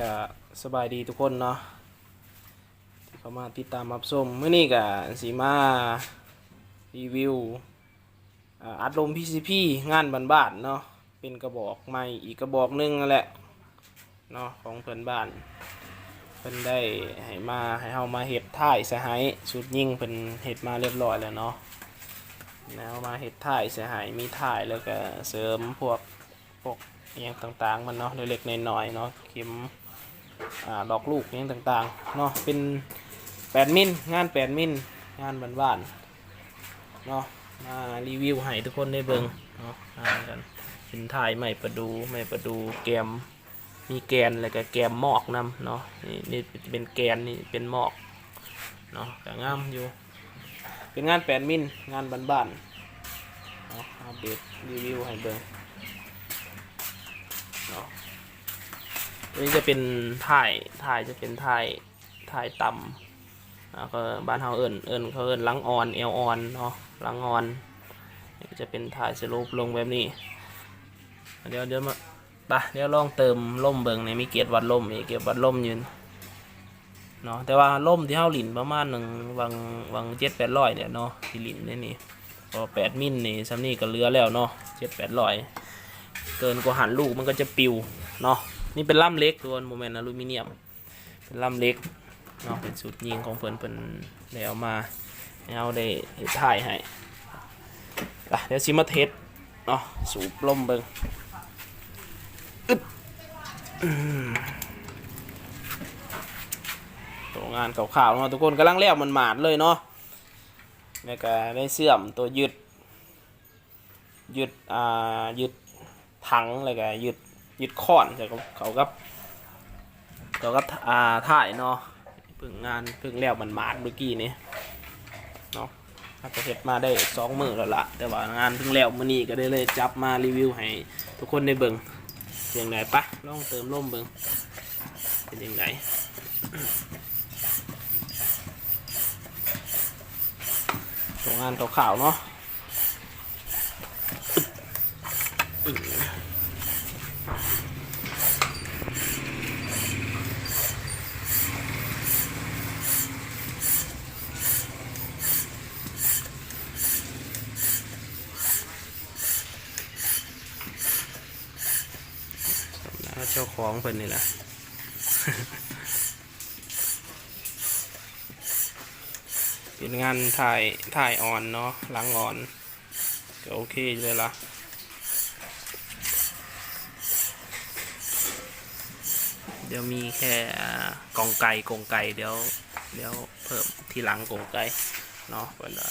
ก็สบายดีทุกคนเนาะที่เข้ามาติดตามรับชมเมื่อนี้ก็สีมารีวิวอัดลม PCP งานบ้านๆเนาะเป็นกระบอกใหม่อีกกระบอกหนึงนั่นแหละเนาะของเพื่อนบ้านเพิ่นได้ให้มาให้เฮามาเฮ็ดท่ายสหายชุดยิ่งเพิ่นเฮ็ดมาเรียบร้อยแล้วเนาะแล้วมาเฮ็ดท่ายสหายมีท่ายแล้วก็เสริมพวกพวกอย่างต่างๆมันเนาะเล็กๆน้อยๆเนาะเข็ม อดอกลูกอย่างต่างๆเนาะเป็นแปดมิลงานแปดมิลงานบ้านๆเนาะมารีวิวให้ทุกคนได้เบิ่งเนาะอ่านกันเป็นถ่ายใหม่ประดูใหม่ประดูแกมมีแกนแล้วก็แกมหมอกนำเนาะนี่นี่เป็นแกนนี่เป็นหมอกเนาะก็งามอยู่ เป็นงานแปดมิลงานบ้านๆเนาะอัปเดตรีวิวให้เบิ่งเนาะ ตัวนี้จะเป็นถ่ายถ่ายจะเป็นถ่ายถ่ายต่ำแล้วก็บ้านเฮาเอิญเอิญเขาเอิญลังออนเอลออนเนาะลังออนจะเป็นถ่ายสรูปลงแบบนี้ เดี๋ยวเดี๋ยวมาปะเดี๋ยวลองเติมล่มเบิงในมีเกียรวัดล่มมีเกียรวัดล่มยืนเนาะแต่ว่าล่มที่เฮาหลินประมาณหนึ่งวังวังเจ็ดแปดร้อยเนี่ยเนาะที่หลินนี่นี่พอแปดมิลนี่ซัมนี่ก็เลือแล้วเนาะเจ็ดแปดร้อยเกินกว่าหันลูกมันก็จะปิวเนาะ นี่เป็นล่ำเล็กตัวโมเมนต์อลูมิเนียม เป็นล่ำเล็กเนาะเป็นสูตรยิงของเพิ่นเพิ่นได้เอามาให้เอาได้ถ่ายให้ะเดี๋ยวซิมาเทสเนาะสูบลมเบิงอึ๊บอืมตัวงานขาวๆเนาะทุกคนกำลังแล้วมันหมาดเลยเนาะแล้วก็ได้เสื่อมตัวยึดยึดอ่ายึดถังแล้วก็ยึด ยึดค้อนแต่เขาเขากับเขากับอ่าถ่ายเนาะเพิ่งงานเพิ่งแล้วมันมาดเมื่อกี้นี้เนาะอาจจะเฮ็ดมาได้สองมือแล้วละแต่ว่างานเพิ่งแล้วมื้อนี้ก็ได้เลยจับมารีวิวให้ทุกคนได้เบิ่งเสียงไหนปะลองเติมลมเบิ่งเป็นยังไงตัวงานขาวๆเนาะ เจ้าของเพิ่นนี่แหละเป็นงานถ่ายถ่ายออนเนาะหลังออน ก็โอเคเลยล่ะ เดี๋ยวมีแค่กองไก่กองไก่เดี๋ยวเดี๋ยวเพิ่มทีหลังกองไก่เนาะเพิ่นว่า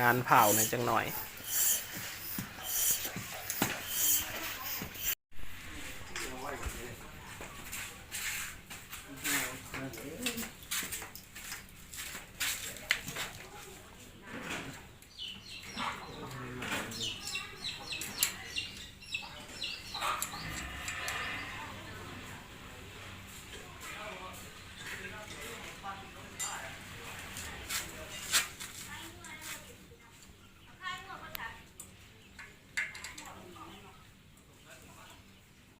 งานเผาเนี่ยจังหน่อย